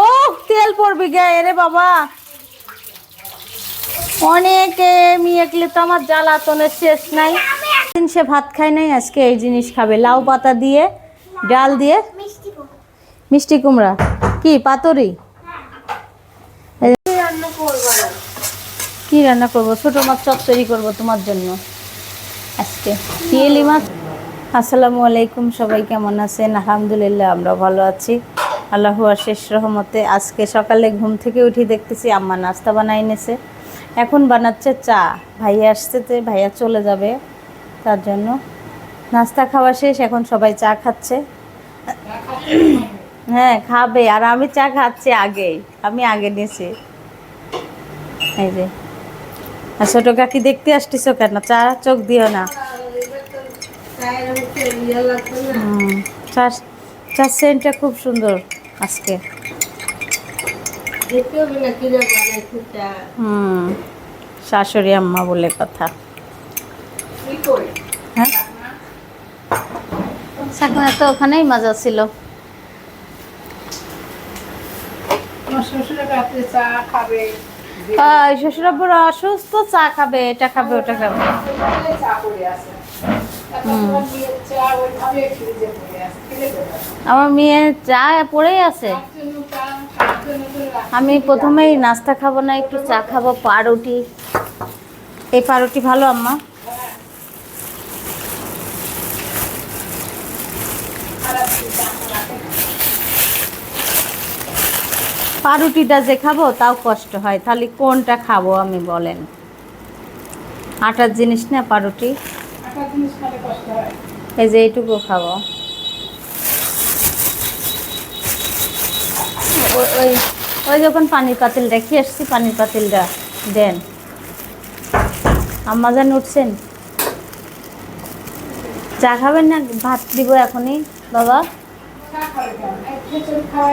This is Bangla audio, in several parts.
ও তেল পড়বি গায়ে রে বাবা। অনেকে মেয়েকলে তো আমার জ্বালাতনের শেষ নাই। দিন সে ভাত খায় নাই আজকে এই জিনিস খাবে। লাউ পাতা দিয়ে ডাল দিয়ে। মিষ্টি কুমড়া। কি পাতরি? কি রান্না করব? ছোট মাছ চচ্চড়ি করব তোমার জন্য আজকে। পিয়েলি মাছ। আসসালামু আলাইকুম সবাই কেমন আছেন? আলহামদুলিল্লাহ আমরা ভালো আছি। আল্লাহ শেষ রহমতে আজকে সকালে ঘুম থেকে উঠি দেখতেছি আম্মা নাস্তা বানাই এনেছে। এখন বানাচ্ছে চা। ভাইয়া আসছে তো ভাইয়া চলে যাবে। তার জন্য নাস্তা খাওয়া শেষ এখন সবাই চা খাচ্ছে। হ্যাঁ খাবে। আর আমি চা খাচ্ছি আগেই আমি আগে নিয়েছি। এই যে। আর ছোট কাকি দেখতে আসতেছ কেন? চা চোখ দিও না। চা চার সেন্টটা খুব সুন্দর। আজকে। হুম শাশুড়ি আম্মা বলে কথা। হ্যাঁ? সাকনা তো ওখানেই মজা ছিল। আহ, শ্বশুরাব্বুর অসুস্থ চা খাবে এটা খাবে ওটা খাবে। আমার মেয়ে চা পড়েই আছে। আমি প্রথমেই নাস্তা খাব না, একটু চা খাব, পাউরুটি। এই পাউরুটি ভালো, আম্মা? পাউরুটিটা যে খাব, তাও কষ্ট হয়। তাহলে কোনটা খাব আমি বলেন। আটার জিনিস না, পাউরুটি? এই যে এইটুকু খাব। ওই ওই যখন পানির পাতিল রেখে আসছি পানির পাতিলটা দেন। আম্মা জান উঠছেন। চা খাবেন না? ভাত দিব এখনই। বাবা?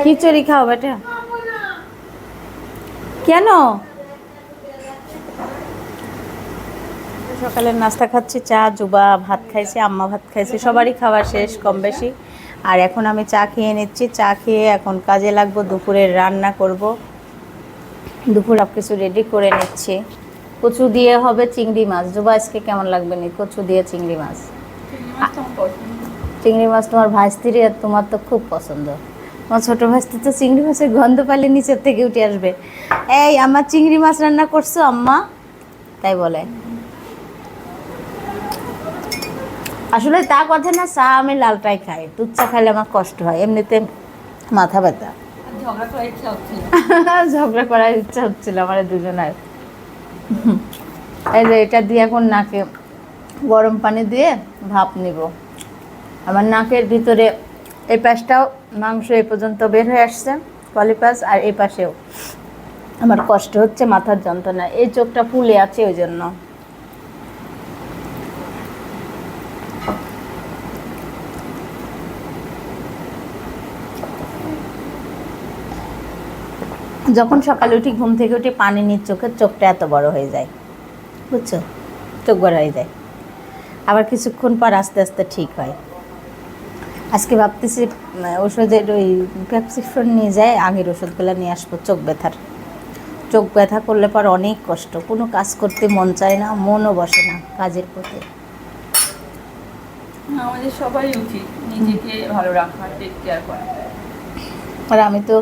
খিচুড়ি খাও বেটা। কেন? সকালে নাস্তা খাচ্ছি চা জুবা ভাত খাইছে আম্মা ভাত খাইছে সবারই খাওয়া শেষ কম বেশি। আর এখন আমি চা খেয়ে নিচ্ছি চা খেয়ে এখন কাজে লাগবো দুপুরের রান্না করব। দুপুর সব কিছু রেডি করে নিচ্ছি। কচু দিয়ে হবে চিংড়ি মাছ। জুবা আজকে কেমন লাগবে নি? কচু দিয়ে চিংড়ি মাছ। চিংড়ি মাছ তোমার ভাইস্তির আর তোমার তো খুব পছন্দ। আমার ছোটো ভাইস্তি তো চিংড়ি মাছের গন্ধ পাইলে নিচের থেকে উঠে আসবে। এই আমার চিংড়ি মাছ রান্না করছ আম্মা? তাই বলে। আসলে তা কথা না চা আমি লালটাই খাই। দুধ চা খাইলে আমার কষ্ট হয় এমনিতে মাথা ব্যথা। ঝগড়া করার ইচ্ছা হচ্ছিল। আমার দুজনের। এই যে এটা দিয়ে এখন নাকে গরম পানি দিয়ে ভাপ নিব। আমার নাকের ভিতরে এই পাশটাও মাংস এই পর্যন্ত বের হয়ে আসছে কলিপাস আর এই পাশেও। আমার কষ্ট হচ্ছে মাথার যন্ত্রণা এই চোখটা ফুলে আছে ওই জন্য। যখন সকালে উঠি ঘুম থেকে উঠে পানি নিয়ে চোখের চোখটা এত বড় হয়ে যায়। বুঝছ? চোখ বড় হয়ে যায়। আবার কিছুক্ষণ পর আস্তে আস্তে ঠিক হয়। আজকে ভাবতেছি ওষুধের ওই প্যাপসিফ্রন নিয়ে যায় আগের ওষুধগুলো নিয়ে আসব চোখ ব্যথার। চোখ ব্যথা করলে পর অনেক কষ্ট। কোনো কাজ করতে মন চায় না মনও বসে না কাজের প্রতি। আমাদের সবাই উচিত নিজেকে ভালো রাখা টেক কেয়ার করা। আর আমি তো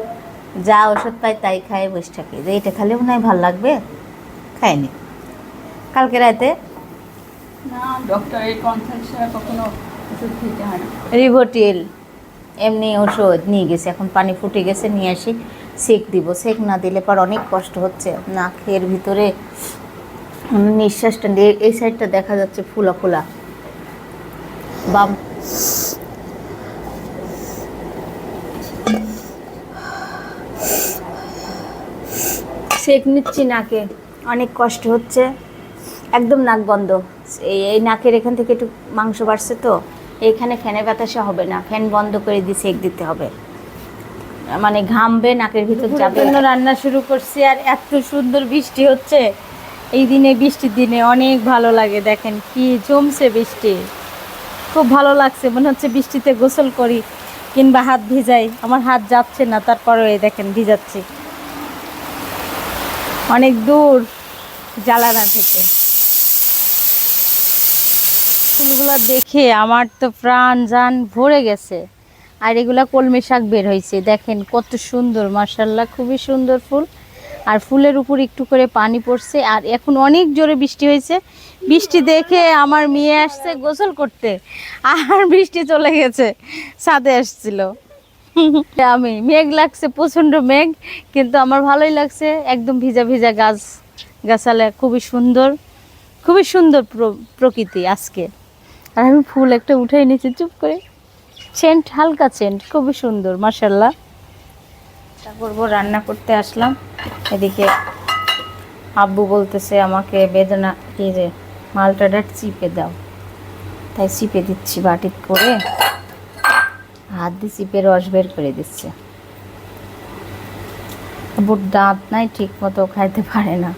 যা ওষুধ পাই তাই খাই বসে থাকি। যে এটা খেলে মনে হয় ভালো লাগবে খাইনি কালকে রাতে? রিভোটিল এমনি ওষুধ নিয়ে গেছে এখন পানি ফুটে গেছে নিয়ে আসি সেক দিব। সেক না দিলে পর অনেক কষ্ট হচ্ছে। নাকের ভিতরে নিঃশ্বাসটা এই সাইডটা দেখা যাচ্ছে ফুলা ফুলা। বাম সেক নিচ্ছি নাকে। অনেক কষ্ট হচ্ছে। একদম নাক বন্ধ। এই নাকের এখান থেকে একটু মাংস বাড়ছে তো এইখানে ফ্যানের বাতাসে হবে না। ফ্যান বন্ধ করে দিয়ে সেক দিতে হবে। মানে ঘামবে নাকের ভিতর যাবে। রান্না শুরু করছি আর এত সুন্দর বৃষ্টি হচ্ছে। এই দিনে বৃষ্টির দিনে অনেক ভালো লাগে দেখেন কি জমছে বৃষ্টি। খুব ভালো লাগছে মনে হচ্ছে বৃষ্টিতে গোসল করি কিংবা হাত ভিজাই। আমার হাত যাচ্ছে না তারপরে এই দেখেন ভিজাচ্ছি। অনেক দূর জ্বালানা থেকে। ফুলগুলো দেখে আমার তো প্রাণ জান ভরে গেছে। আর এগুলা কলমি শাক বের হয়েছে। দেখেন কত সুন্দর মার্শাল্লাহ খুবই সুন্দর ফুল। আর ফুলের উপর একটু করে পানি পড়ছে। আর এখন অনেক জোরে বৃষ্টি হয়েছে। বৃষ্টি দেখে আমার মেয়ে আসছে গোসল করতে। আর বৃষ্টি চলে গেছে, ছাদে আসছিল। আমি মেঘ লাগছে, প্রচণ্ড মেঘ, কিন্তু আমার ভালোই লাগছে। একদম ভিজা ভিজা গাছ, গাছালে খুবই সুন্দর খুবই সুন্দর প্র- প্রকৃতি আজকে। আর আমি ফুল একটা উঠাই নিয়েছি চুপ করে। সেন্ট হালকা সেন্ট খুবই সুন্দর মার্শাল্লাহ করব, রান্না করতে আসলাম। এদিকে আব্বু বলতেছে, আমাকে বেদনা কি যে মালটাটা চিপে দাও। তাই চিপে দিচ্ছি বাটিত করে। হাত দিয়ে চিপে রস বের করে দিচ্ছে। বুট দাঁত নাই ঠিক মতো খাইতে পারে না।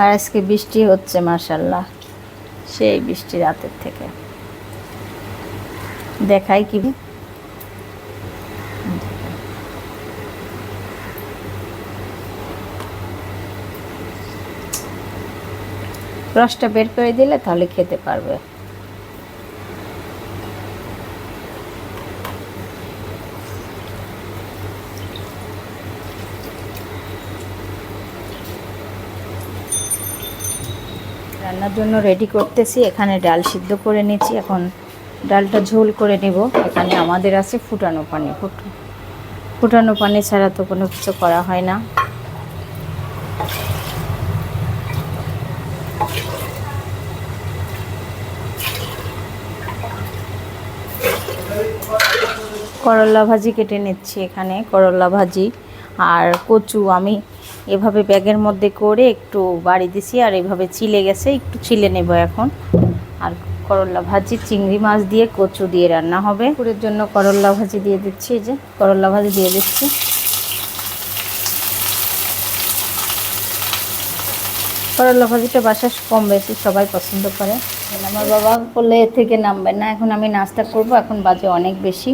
আর আজকে বৃষ্টি হচ্ছে মার্শাল্লাহ সেই বৃষ্টি রাতের থেকে। দেখাই কি রসটা বের করে দিলে তাহলে খেতে পারবে। রান্নার জন্য রেডি করতেছি। এখানে ডাল সিদ্ধ করে নিয়েছি। এখন ডালটা ঝোল করে নেব। এখানে আমাদের আছে ফুটানো পানি। ফুট- ফুটানো পানি ছাড়া তো কোনো কিছু করা হয় না। করলা ভাজি কেটে নিচ্ছি এখানে, করলা ভাজি আর কচু। আমি এভাবে ব্যাগের মধ্যে করে একটু বাড়ি দিছি আর এভাবে চিলে গেছে, একটু চিলে নেব এখন। আর করলা ভাজি, চিংড়ি মাছ দিয়ে কচু দিয়ে রান্না হবে। পুরের জন্য করলা ভাজি দিয়ে দিচ্ছি, এই যে করলা ভাজি দিয়ে দিচ্ছি। করলা ভাজিটা বাসায় কম বেশি সবাই পছন্দ করে। আমার বাবা বললে এ থেকে নামবে না, এখন আমি নাস্তা করব, এখন বাজে অনেক বেশি।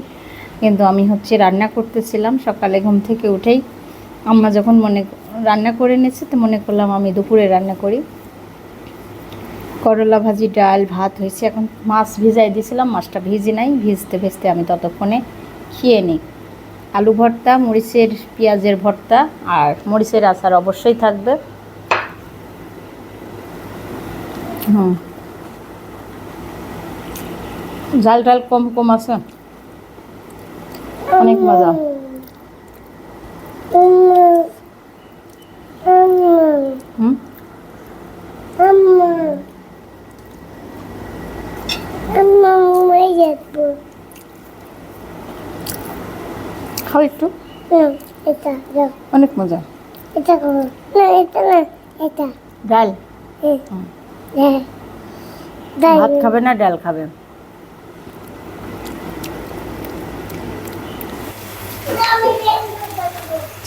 কিন্তু আমি হচ্ছে রান্না করতেছিলাম, সকালে ঘুম থেকে উঠেই। আম্মা যখন মনে রান্না করে নিয়েছে তো মনে করলাম আমি দুপুরে রান্না করি। করলা ভাজি, ডাল, ভাত হয়েছে। এখন মাছ ভিজাই দিয়েছিলাম, মাছটা ভিজি নাই। ভিজতে ভিজতে আমি ততক্ষণে খেয়ে নিই। আলু ভর্তা, মরিচের, পেঁয়াজের ভর্তা আর মরিচের আচার অবশ্যই থাকবে। হুম। ঝাল ঝাল কম কম আছে। অনেক মজা। খাও একটু। এটা দাও অনেক মজা। এটা করো না এটা না এটা ডাল। হ্যাঁ। ভাত খাবে না ডাল খাবে?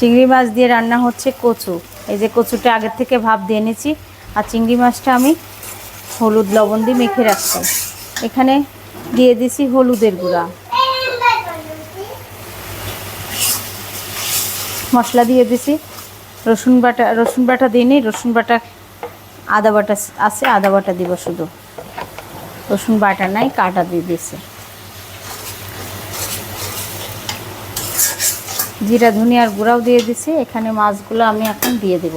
চিংড়ি মাছ দিয়ে রান্না হচ্ছে কচু। এই যে কচুটা আগের থেকে ভাপ দিয়ে নিয়েছি আর চিংড়ি মাছটা আমি হলুদ লবণ দিয়ে মেখে রাখছি। এখানে দিয়ে দিছি হলুদের গুঁড়া। মশলা দিয়ে দিছি রসুন বাটা রসুন বাটা দিইনি রসুন বাটা, আদা বাটা আছে, আদা বাটা দিব শুধু। রসুন বাটা নাই, কাটা দিয়ে দিয়েছে জিরা ধনিয়ার গুঁড়াও দিয়ে দিছি, এখানে মাছগুলো আমি এখন দিয়ে দেব।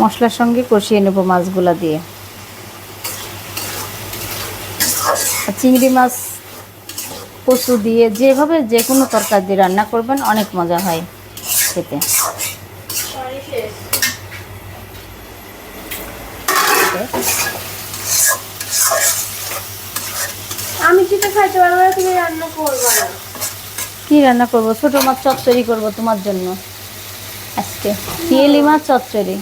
মশলার সঙ্গে কষিয়ে নেব মাছগুলো দিয়ে। চিংড়ি মাছ, কচু দিয়ে যেভাবে যে কোনো তরকারি দিয়ে রান্না করবেন, অনেক মজা হয় খেতে। কি রান্না করব? ছোটো মাছ চচ্চড়ি করব তোমার জন্য। আজকে পিয়েলি মাছ চচ্চড়ি।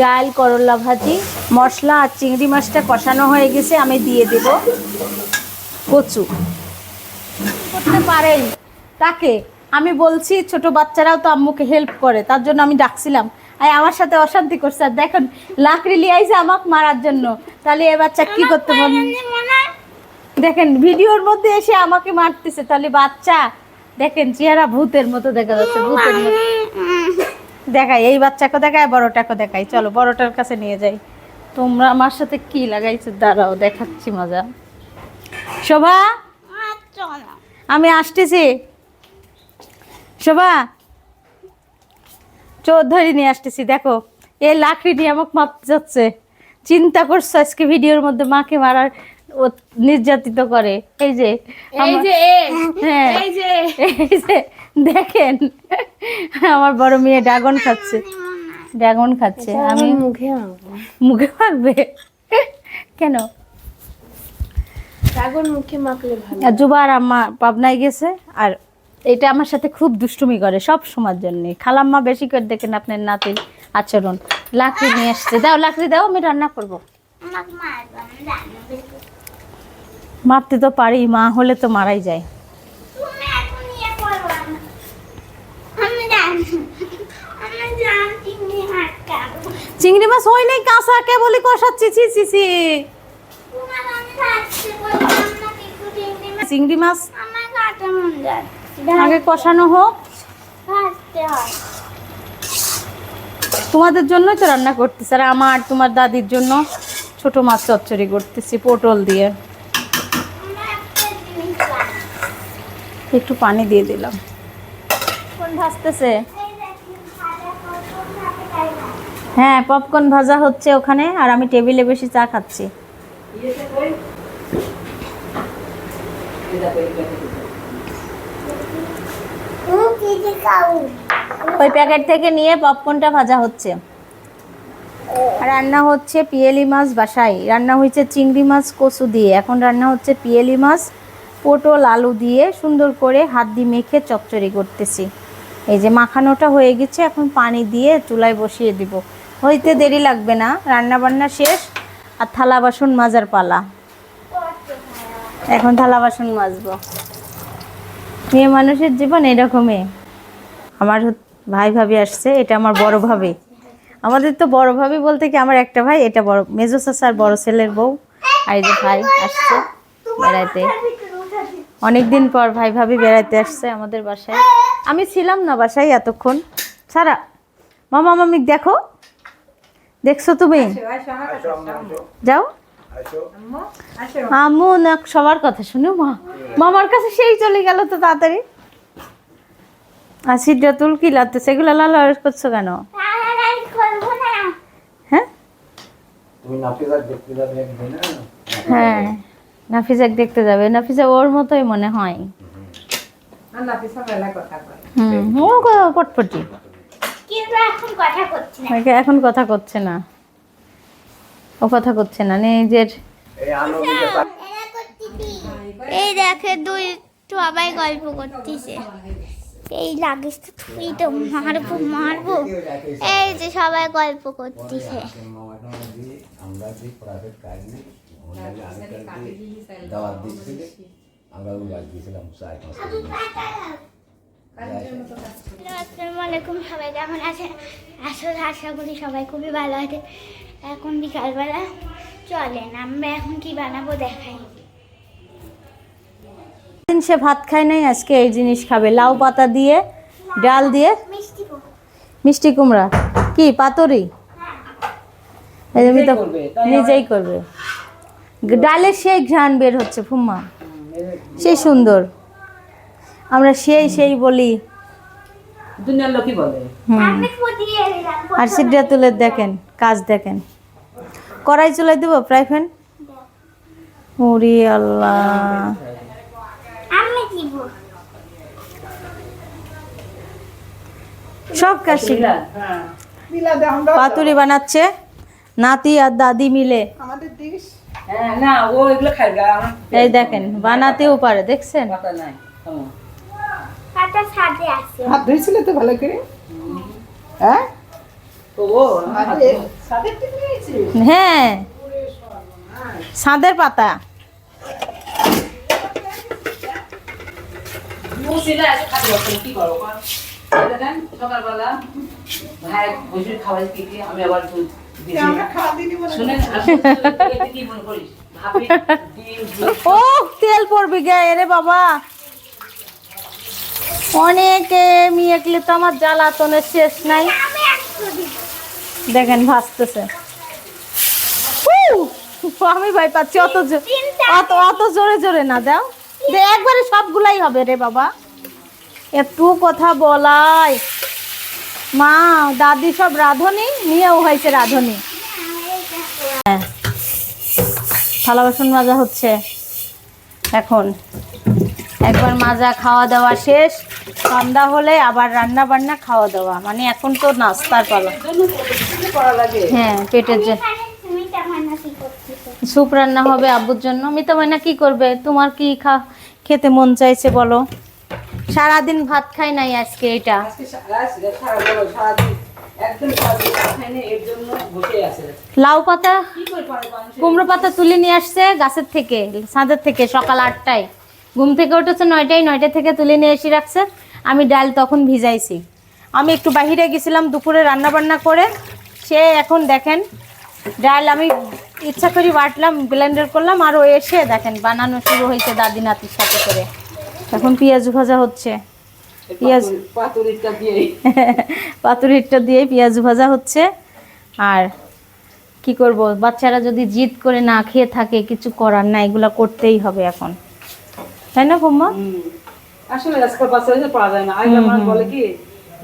ডাল, করলা ভাজি, মশলা আর চিংড়ি মাছটা কষানো হয়ে গেছে, আমি দিয়ে দেব কচু। করতে পারেন। তাকে আমি বলছি, ছোট বাচ্চারাও তো আম্মুকে হেল্প করে, তার জন্য আমি ডাকছিলাম। আর আমার সাথে অশান্তি করছে। আর দেখুন, লাকড়ি লিয়ে আইছে আমাকে মারার জন্য। তাহলে এ বাচ্চা কি করতে পারবে? দেখেন, ভিডিওর মধ্যে এসে আমাকে মারতেছে, তাহলে বাচ্চা, দেখেন, চেহারা ভূতের মতো দেখা যাচ্ছে, ভূতের মতো। দেখাই, এই বাচ্চাকে দেখায় বড়টাকে দেখাই। চলো, বড়টার কাছে নিয়ে যাই। তোমরা আমার সাথে কি লাগাইছো? দাঁড়াও, দেখাচ্ছি মজা। শোভা? আমি আসতেছি। শোভা? চৌধুরী নিয়ে আসতেছি, দেখো। এই লাকড়ি নিয়ে আমাকে মাপতে যাচ্ছে। চিন্তা করছ আজকে ভিডিওর মধ্যে মাকে মারার? নির্যাতিত করে। এই যে এই যে হ্যাঁ। এই যে। এই যে দেখেন আমার বড় মেয়ে ড্রাগন খাচ্ছে। ড্রাগন খাচ্ছে। আমি মুখে মুখে মাখবে কেন? ড্রাগন মুখে মাখলে ভালো। আর জুবার আম্মা পাবনায় গেছে আর এটা আমার সাথে খুব দুষ্টুমি করে সব সময়ের জন্য। খালাম্মা বেশি করে দেখেন আপনার নাতির আচরণ। লাকড়ি নিয়ে আসছে। দাও লাকড়ি দাও আমি রান্না করব। মারতে তো পারি মা হলে তো মারাই যায়। চিংড়ি মাছ হয় নাই কাঁচা কে বলি কষাচ্ছি ছি ছি ছি। চিংড়ি মাছ। আগে কষানো হোক। তোমাদের জন্যই তো রান্না করতেছি আর আমার তোমার দাদির জন্য ছোট মাছ চচ্চড়ি করতেছি পটল দিয়ে। একটু পানি দিয়ে দিলাম। কোন ভাজতেছে? হ্যাঁ পপকর্ন ভাজা হচ্ছে ওখানে, আর আমি টেবিলে বেশি চা খাচ্ছি। ওই প্যাকেট থেকে নিয়ে পপকর্নটা ভাজা হচ্ছে। রান্না হচ্ছে পিয়েলি মাছ বাসায়। রান্না হয়েছে চিংড়ি মাছ, কচু দিয়ে। এখন রান্না হচ্ছে পিয়েলি মাছ পটল আলু দিয়ে সুন্দর করে হাত দিয়ে মেখে চচ্চড়ি করতেছি। এই যে মাখানোটা হয়ে গেছে, এখন পানি দিয়ে চুলায় বসিয়ে দিব। হইতে দেরি লাগবে না রান্না বান্না শেষ আর থালা বাসন মাজার পালা। এখন থালা বাসন মাজবো। মেয়ে মানুষের জীবন এরকমই। আমার ভাই ভাবি আসছে, এটা আমার বড় ভাবি। আমাদের তো বড় ভাবি বলতে কি আমার একটা ভাই, এটা বড় মেজো চাচার বড় ছেলের বউ। আর এই যে ভাই আসছে বেড়াইতে। অনেক দিন পর ভাই ভাবি বেড়াইতে আসছে আমাদের বাসায়। আমি ছিলাম না বাসায় এতক্ষণ। সারা মামা মামি দেখো। দেখছ তুমি? যাও। আমু না সবার কথা শুনো মা। মামার কাছে সেই চলে গেল তো তাড়াতাড়ি। আর সিদ্ধাতুল কি লাগতো সেগুলো লাল করছ কেন? হ্যাঁ? না? হ্যাঁ। নাফিজাক দেখতে যাবে। নাফিজা ওর মতোই মনে হয়। হুম ও পটপটি এখন কথা করছি না। ওকে এখন কথা করছে না। ও কথা করছে না নিজের। এই আনন্দিত এই দেখে দুই সবাই গল্প করতেছে। এই লাগিস তো তুই তো মারবো মারবো। এই যে সবাই গল্প করতেছে। আমরা যে প্রাইভেট কাজ নেই অনলাইনে আমি দাওয়াত দিচ্ছিল আমরা ওই বাদ দিয়েছিলাম চার পাঁচ আসসালামু আলাইকুম সবাই কেমন আছেন? আসলে আশা করি সবাই খুবই ভালো আছে এখন বিকালবেলা চলেন আমরা এখন কি বানাবো দেখাই। দিন সে ভাত খায় নাই আজকে এই জিনিস খাবে লাউ পাতা দিয়ে ডাল দিয়ে। মিষ্টি কুমড়া। কি পাতরি? আমি নিজেই করবে। ডালের সেই ঘ্রাণ বের হচ্ছে ফুম্মা। সেই সুন্দর। আমরা সেই সেই বলি। দুনিয়ার লোকই আর সিদ্ধাতুলের দেখেন কাজ দেখেন। কড়াই চলাই দেবো প্রায় ফ্যান ওরে আল্লাহ। সব কাজ শিখলাম পাতুরি বানাচ্ছে নাতি আর দাদি মিলে। হ্যাঁ না ও এগুলো আমার এই দেখেন বানাতেও পারে দেখছেন? কথা নাই পাতা সাথে আছে। হাত ধুয়েছিলে তো ভালো করে? হ্যাঁ? তো হ্যাঁ সাদের পাতা। খাতে সকালবেলা ভাই বসে খাবার কি আমি আবার দুধ ও তেল পড়বি গায়ে রে বাবা। অনেকে মেয়েকলে তো আমার জ্বালাতনের শেষ নাই। দেখেন ভাসতেছে। আমি ভাই পাচ্ছি অত অত অত জোরে জোরে না দাও দে একবারে সবগুলাই হবে রে বাবা। একটু কথা বলাই। মা, দাদি সব রাঁধুনি নিয়েও হয়েছে রাঁধুনি। হ্যাঁ। থালা বাসন মাজা হচ্ছে। এখন একবার মাজা খাওয়া দাওয়া শেষ, সন্ধ্যা হলে আবার রান্না বান্না খাওয়া দাওয়া। মানে এখন তো নাস্তার পালা। হ্যাঁ পেটের যে স্যুপ রান্না হবে আব্বুর জন্য। মিতা মাইনা কি করবে? তোমার কি খা খেতে মন চাইছে বলো। সারাদিন ভাত খাই নাই আজকে এটা। লাউ পাতা কুমড়ো পাতা তুলে নিয়ে আসছে গাছের থেকে ছাদের থেকে সকাল আটটায়। ঘুম থেকে উঠেছে নয়টায় নয়টা থেকে তুলে নিয়ে এসে রাখছে। আমি ডাল তখন ভিজাইছি। আমি একটু বাহিরে গেছিলাম দুপুরে রান্না বান্না করে। সে এখন দেখেন ডাল আমি ইচ্ছা করি বাটলাম ব্লেন্ডার করলাম আর ও এসে দেখেন বানানো শুরু হয়েছে দাদি নাতির সাথে করে। এখন পেঁয়াজ ভাজা হচ্ছে। পেঁয়াজ পাতুরিটা দিয়ে পাতুরিটা দিয়ে পেঁয়াজ ভাজা হচ্ছে। আর কি করব? বাচ্চারা যদি জিদ করে না খেয়ে থাকে কিছু করার না এগুলো করতেই হবে এখন। তাই না বৌমা? আসলে আজকাল বাচ্চাদের পাওয়া যায় না। আগে মানুষ বলে কি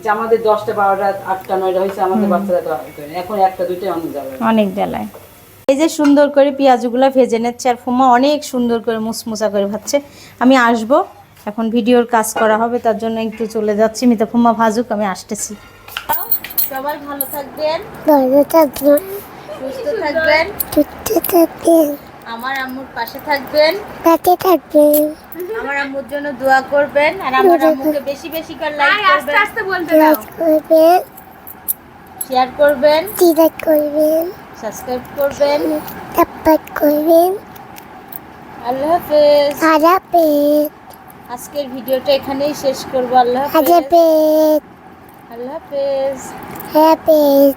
যে আমাদের দশটা বারোটা আটটা নয়টা হয়েছে আমাদের বাচ্চারা এখন একটা দুইটাই অনেক যাবে অনেক বেলায় এই যে সুন্দর করে পেঁয়াজগুলো ভেজে নিচ্ছে আর ফুমা অনেক সুন্দর করে মুসমুসা করে ভাজছে। আমি আসব। এখন ভিডিওর কাজ করা হবে তার জন্য একটু চলে যাচ্ছি। মিতা ফুমা ভাজুক আমি আসতেছি। সবাই ভালো থাকবেন ভালো থাকবেন। সুস্থ থাকবেন। সুস্থ থাকবেন। আমার আম্মুর পাশে থাকবেন। পাশে থাকবেন। আমার আম্মুর জন্য দোয়া করবেন আর আমার আম্মুকে বেশি বেশি করে লাইক করবেন। আস্তে বলতে লাইক করবেন। শেয়ার করবেন। করবেন। সাবস্ক্রাইব করবেন। সাপোর্ট করবেন। আল্লাহ হাফেজ। আজকের ভিডিওটা এখানেই শেষ করব। আল্লাহ হাফেজ। আল্লাহ হাফেজ। হাজাপেট